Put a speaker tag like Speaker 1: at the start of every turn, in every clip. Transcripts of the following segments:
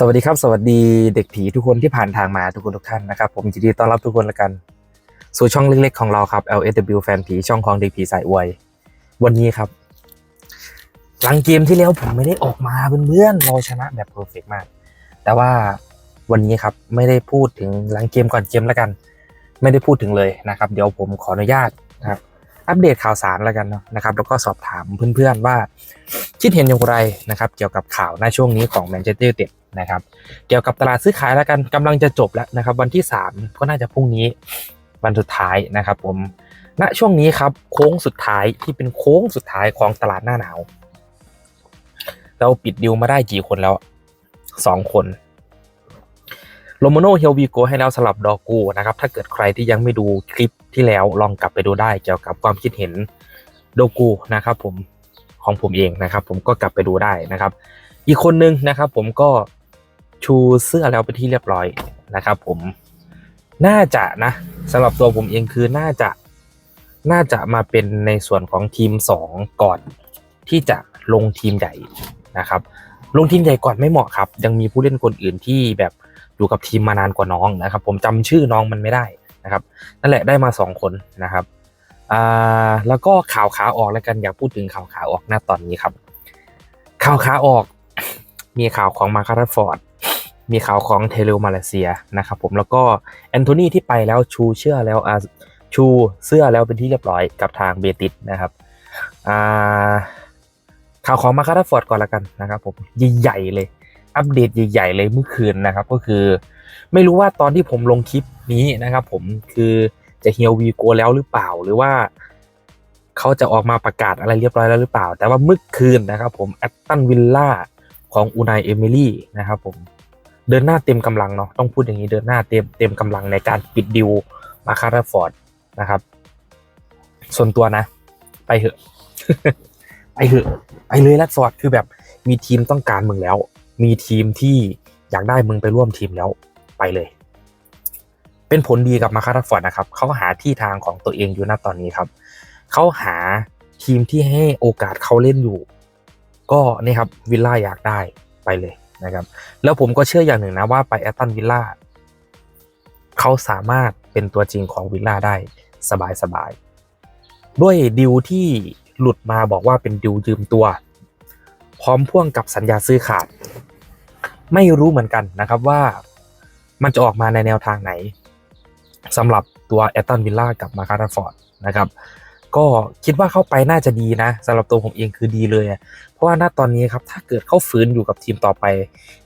Speaker 1: สวัสดีครับ สวัสดีเด็กผีทุกคนที่ผ่านทางมาทุกคนทุกท่านนะครับผมยินดีต้อนรับทุกคนละกัน สู่ช่องเล็กๆของเราครับ LSW แฟนผีช่องของเด็กผีสายอวย วันนี้ครับ หลังเกมที่แล้วผมไม่ได้ออกมาเพื่อนๆเราชนะแบบเพอร์เฟกมาก แต่ว่าวันนี้ครับไม่ได้พูดถึงหลังเกมก่อนเกมแล้วกัน ไม่ได้พูดถึงเลยนะครับ เดี๋ยวผมขออนุญาตนะครับอัปเดตข่าวสารแล้วกันเนาะนะครับแล้วก็สอบถามเพื่อนๆว่าคิดเห็นอย่างไรนะครับ เกี่ยวกับข่าวในช่วงนี้ของแมนเชสเตอร์ยูไนเต็ด นะครับ เกี่ยวกับตลาดซื้อขายแล้วกันกำลังจะจบแล้วนะครับ วันที่ 3 ก็น่าจะพรุ่งนี้วันสุดท้ายนะครับ ผมณช่วงนี้ครับโค้งสุดท้ายที่เป็นโค้งสุดท้ายของตลาดหน้าหนาว เราปิดดิวมาได้กี่คนแล้วสองคนโลโมโนเฮลวีโกให้แล้วสลับดอกูนะครับ ถ้าเกิดใครที่ยังไม่ดูคลิปที่แล้วลองกลับไปดูได้เกี่ยวกับความคิดเห็นโดกูนะครับ ผมของผมเองนะครับ ผมก็กลับไปดูได้นะครับ อีกคนนึงนะครับ ผมก็ ชูเสื้อแล้วไปที่เรียบร้อยนะครับ ผมน่าจะนะสำหรับตัวผมเองคือน่าจะน่าจะมาเป็นในส่วนของทีมสองก่อนที่จะลงทีมใหญ่นะครับ ลงทีมใหญ่ก่อนไม่เหมาะครับ ยังมีผู้เล่นคนอื่นที่แบบอยู่กับทีมมานานกว่าน้องนะครับ ผมจำชื่อน้องมันไม่ได้นะครับ นั่นแหละได้มาสองคนนะครับอ่าแล้วก็ข่าวขาออกแล้วกันอยากพูดถึงข่าวขาออกหน้าตอนนี้ครับ ข่าวขาออกมีข่าวของมาคาร์ฟอร์ด มีข่าวของเทเลมาเลเซียนะครับผมแล้วก็แอนโทนีที่ไปแล้วชูเชื่อแล้วชูเสื้อแล้วเป็นที่เรียบร้อยกับทางเบติสนะครับข่าวของมาคาร์ฟอร์ดก่อนละกันนะครับผมใหญ่ๆเลย อัปเดตใหญ่ๆเลยเมื่อคืนนะครับก็คือ ไม่รู้ว่าตอนที่ผมลงคลิปนี้นะครับผมคือจะเฮียววีโกแล้วหรือเปล่าหรือว่าเขาจะออกมาประกาศอะไรเรียบร้อยแล้วหรือเปล่า แต่ว่าเมื่อคืนนะครับผมแอตตันวิลล่าของอูนายเอมิลี่นะครับผม เดินหน้าเต็มกำลังเนาะต้องพูดอย่างนี้เดินหน้าเต็มเต็มกำลังในการปิดดิวมาคาร์ฟอร์ดนะครับ ส่วนตัวนะ ไปเถอะ ไปเถอะไปเลยแรดฟอร์ดคือแบบมีทีมต้องการมึงแล้ว มีทีมที่อยากได้มึงไปร่วมทีมแล้วไปเลย เป็นผลดีกับมาคาร์ฟอร์ดนะครับเขาหาที่ทางของตัวเองอยู่ณตอนนี้ครับเขาหาทีมที่ให้โอกาสเขาเล่นอยู่ ก็นี่ครับวิลล่าอยากได้ไปเลย นะครับ แล้วผมก็เชื่ออย่างหนึ่งนะว่าไปแอตตันวิลล่าเขาสามารถเป็นตัวจริงของวิลล่าได้สบายๆ ด้วยดิวที่หลุดมาบอกว่าเป็นดิวยืมตัว พร้อมพ่วงกับสัญญาซื้อขาด ไม่รู้เหมือนกันนะครับว่ามันจะออกมาในแนวทางไหนสำหรับตัวแอตตันวิลล่ากับมาคาร์ฟอร์ดนะครับ ก็คิดว่าเข้าไปน่าจะดีนะสำหรับตัวผมเองคือดีเลย เพราะว่าณตอนนี้ครับถ้าเกิดเข้าฝืนอยู่กับทีมต่อไป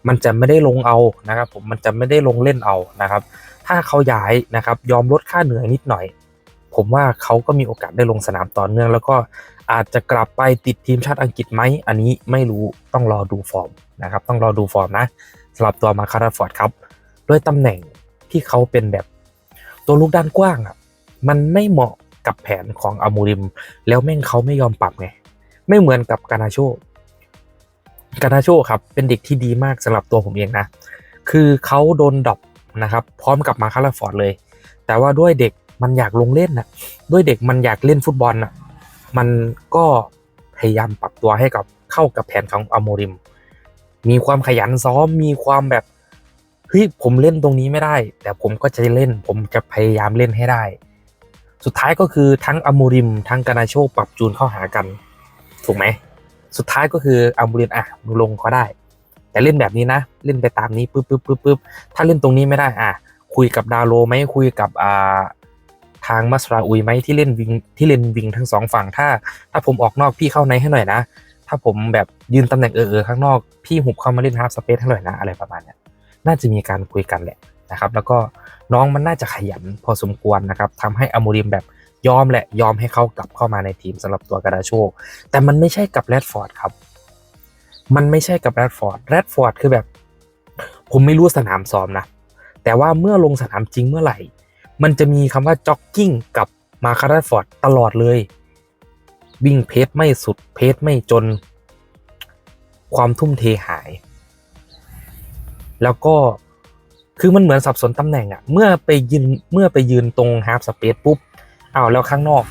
Speaker 1: มันจะไม่ได้ลงเอานะครับ ผมมันจะไม่ได้ลงเล่นเอานะครับ ถ้าเขาย้ายนะครับ ยอมลดค่าเหนื่อยนิดหน่อย ผมว่าเขาก็มีโอกาสได้ลงสนามต่อเนื่อง แล้วก็อาจจะกลับไปติดทีมชาติอังกฤษไหมอันนี้ไม่รู้ต้องรอดูฟอร์มนะครับ ต้องรอดูฟอร์มนะสำหรับตัวมาคาร์ฟอร์ดครับด้วยตำแหน่งที่เขาเป็นแบบตัวลูกด้านกว้างอะมันไม่เหมาะ กับแผนของอามูริม แล้วแม่งเขาไม่ยอมปรับไง ไม่เหมือนกับกานาโชกานาโชครับเป็นเด็กที่ดีมากสำหรับตัวผมเองนะ คือเขาโดนดรอปนะครับพร้อมกับมาคาร์ฟอร์ดเลย แต่ว่าด้วยเด็กมันอยากลงเล่นนะด้วยเด็กมันอยากเล่นฟุตบอลนะมันก็พยายามปรับตัวให้กับเข้ากับแผนของอาโมริม มีความขยันซ้อมมีความแบบเฮ้ยผมเล่นตรงนี้ไม่ได้ แต่ผมก็จะเล่น ผมจะพยายามเล่นให้ได้ สุดท้ายก็คือทั้งอมูริมทั้งกานาโชปรับจูนเข้าหากัน ถูกไหม สุดท้ายก็คืออมูริมอะมึงลงก็ได้ แต่เล่นแบบนี้นะ เล่นไปตามนี้ปึ๊บปึ๊บปึ๊บปึ๊บถ้าเล่นตรงนี้ไม่ได้อะคุยกับดาโลไหมคุยกับอ่าทางมัสราอุยไหมที่เล่นวิงที่เล่นวิงทั้งสองฝั่งถ้า ถ้าผมออกนอกพี่เข้าในให้หน่อยนะ ถ้าผมแบบยืนตำแหน่งเออเออข้างนอก พี่หุบเข้ามาเล่นฮาร์ฟสเปซให้หน่อยนะ อะไรประมาณเนี้ยน่าจะมีการคุยกันแหละนะครับ แล้วก็ น้องมันน่าจะขยันพอสมควรนะครับทำให้อมูริมแบบยอมแหละยอมให้เขากลับเข้ามาในทีมสำหรับตัวกระดาโชค แต่มันไม่ใช่กับแรดฟอร์ดครับ มันไม่ใช่กับแรดฟอร์ดแรดฟอร์ดคือแบบ ผมไม่รู้สนามซ้อมนะ แต่ว่าเมื่อลงสนามจริงเมื่อไหร่ มันจะมีคำว่าจ็อกกิ้งกับมาคาร์ดฟอร์ดตลอดเลย วิ่งเพจไม่สุดเพจไม่จน ความทุ่มเทหาย แล้วก็ คือมันเหมือนสับสนตำแหน่งอะเมื่อไปยืนเมื่อไปยืนตรงฮาร์ฟสเปซปุ๊บอ้าวแล้วข้างนอก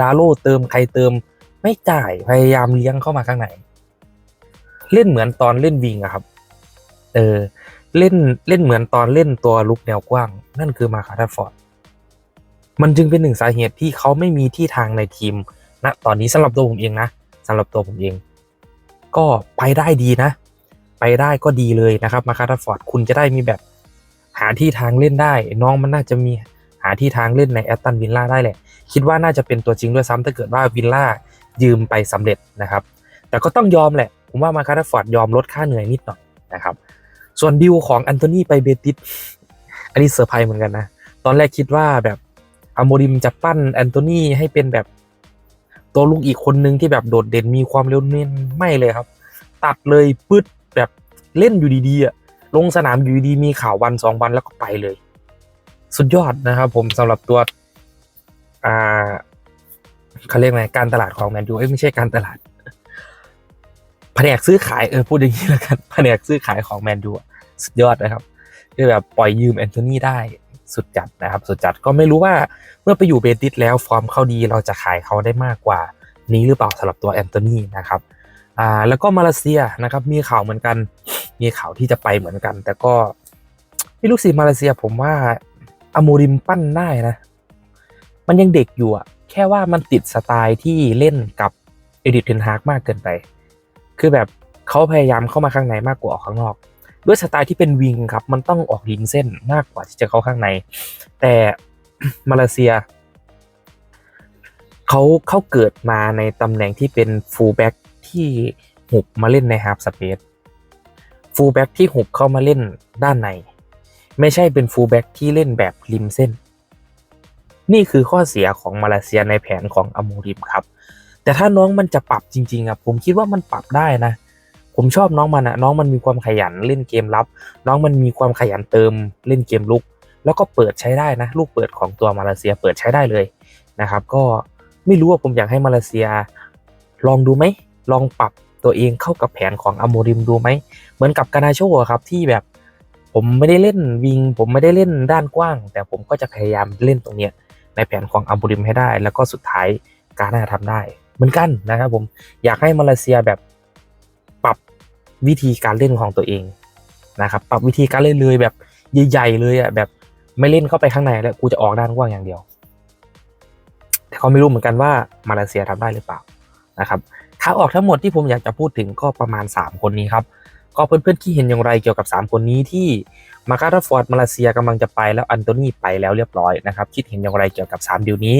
Speaker 1: ดาโลเติมใครเติม ไม่จ่ายพยายามเลี้ยงเข้ามาข้างในเล่นเหมือนตอนเล่นวิงอะครับ เออ เล่นเล่นเหมือนตอนเล่นตัวลุกแนวกว้าง นั่นคือมาคาร์ดฟอร์ดมันจึงเป็นหนึ่งสาเหตุที่เขาไม่มีที่ทางในทีมณตอนนี้สำหรับตัวผมเองนะสำหรับตัวผมเอง ก็ไปได้ดีนะ ไปได้ก็ดีเลยนะครับมาคาร์ดฟอร์ดคุณจะได้มีแบบหาที่ทางเล่นได้ น้องมันน่าจะมีหาที่ทางเล่นในแอตตันวิลล่าได้แหละ คิดว่าน่าจะเป็นตัวจริงด้วยซ้ำถ้าเกิดว่าวิลล่ายืมไปสำเร็จนะครับ แต่ก็ต้องยอมแหละ ผมว่ามาคาร์ดฟอร์ดยอมลดค่าเหนื่อยนิดหน่อยนะครับ ส่วนดิวของแอนโทนีไปเบติสอันนี้เซอร์ไพรส์เหมือนกันนะ ตอนแรกคิดว่าแบบอโมริมจะปั้นแอนโทนีให้เป็นแบบตัวลูกอีกคนนึงที่แบบโดดเด่นมีความเร็วเน้นไม่เลยครับ ตัดเลยปึ๊ด แบบเล่นอยู่ดีๆอะลงสนามอยู่ดีมีข่าววันสองวันแล้วก็ไปเลย สุดยอดนะครับผมสำหรับตัวอ่าเขาเรียกไงการตลาดของแมนยูไม่ใช่การตลาดแผนกซื้อขายเออพูดอย่างนี้แล้วกันแผนกซื้อขายของแมนยูสุดยอดนะครับคือแบบปล่อยยืมแอนโทนีได้สุดจัดนะครับ สุดจัดก็ไม่รู้ว่าเมื่อไปอยู่เบติสแล้วฟอร์มเข้าดีเราจะขายเขาได้มากกว่านี้หรือเปล่าสำหรับตัวแอนโทนีนะครับ อ่าแล้วก็มาเลเซียนะครับ มีข่าวเหมือนกัน มีข่าวที่จะไปเหมือนกัน แต่ก็ไม่รู้สิมาเลเซียผมว่าอโมริมปั้นได้นะ มันยังเด็กอยู่อะแค่ว่ามันติดสไตล์ที่เล่นกับเอดิทเทนฮากมากเกินไป คือแบบเขาพยายามเข้ามาข้างในมากกว่าออกข้างนอก ด้วยสไตล์ที่เป็นวิงครับ มันต้องออกริมเส้นมากกว่าที่จะเข้าข้างใน แต่มาเลเซียเขาเขาเกิดมาในตำแหน่งที่เป็นฟูลแบ็ก ที่หุบมาเล่นในฮาร์ฟสเปซฟูลแบ็กที่หุบเข้ามาเล่นด้านใน ไม่ใช่เป็นฟูลแบ็กที่เล่นแบบริมเส้น นี่คือข้อเสียของมาเลเซียในแผนของอโมริมครับ แต่ถ้าน้องมันจะปรับจริงๆอะผมคิดว่ามันปรับได้นะ ผมชอบน้องมันอะน้องมันมีความขยันเล่นเกมรับ น้องมันมีความขยันเติมเล่นเกมลุก แล้วก็เปิดใช้ได้นะ ลูกเปิดของตัวมาเลเซียเปิดใช้ได้เลยนะครับ ก็ไม่รู้ว่าผมอยากให้มาเลเซียลองดูไหม ลองปรับตัวเองเข้ากับแผนของอโมริมดูไหม เหมือนกับกานาโชะครับที่แบบผมไม่ได้เล่นวิง ผมไม่ได้เล่นด้านกว้าง แต่ผมก็จะพยายามเล่นตรงเนี้ยในแผนของอโมริมให้ได้ แล้วก็สุดท้ายกาน่าทำได้ เหมือนกันนะครับผมอยากให้มาเลเซียแบบปรับวิธีการเล่นของตัวเองนะครับปรับวิธีการเล่นเลยแบบใหญ่ๆเลยอะแบบไม่เล่นเข้าไปข้างในแล้วกูจะออกด้านกว้างอย่างเดียว แต่เขาไม่รู้เหมือนกันว่ามาเลเซียทำได้หรือเปล่านะครับ ขาออกทั้งหมดที่ผมอยากจะพูดถึงก็ประมาณ 3 คนนี้ครับ ก็เพื่อนๆที่เห็นอย่างไรเกี่ยวกับ 3 คนนี้ที่มาการ์ฟอร์ดมาเลเซียกำลังจะไปแล้วอันโตนีไปแล้วเรียบร้อยนะครับคิดเห็นอย่างไรเกี่ยวกับ 3ดีลนี้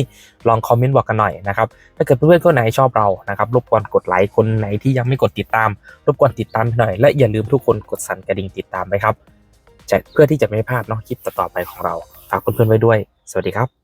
Speaker 1: ลองคอมเมนต์บอกกันหน่อยนะครับถ้าเกิดเพื่อนๆคนไหนชอบเรานะครับรบกวนกดไลค์คนไหนที่ยังไม่กดติดตาม รบกวนติดตามหน่อยและอย่าลืมทุกคนกดสั่นกระดิ่งติดตามไปครับเพื่อที่จะไม่พลาดเนาะคลิปต่อๆไปของเราฝากเพื่อนๆไว้ด้วย สวัสดีครับ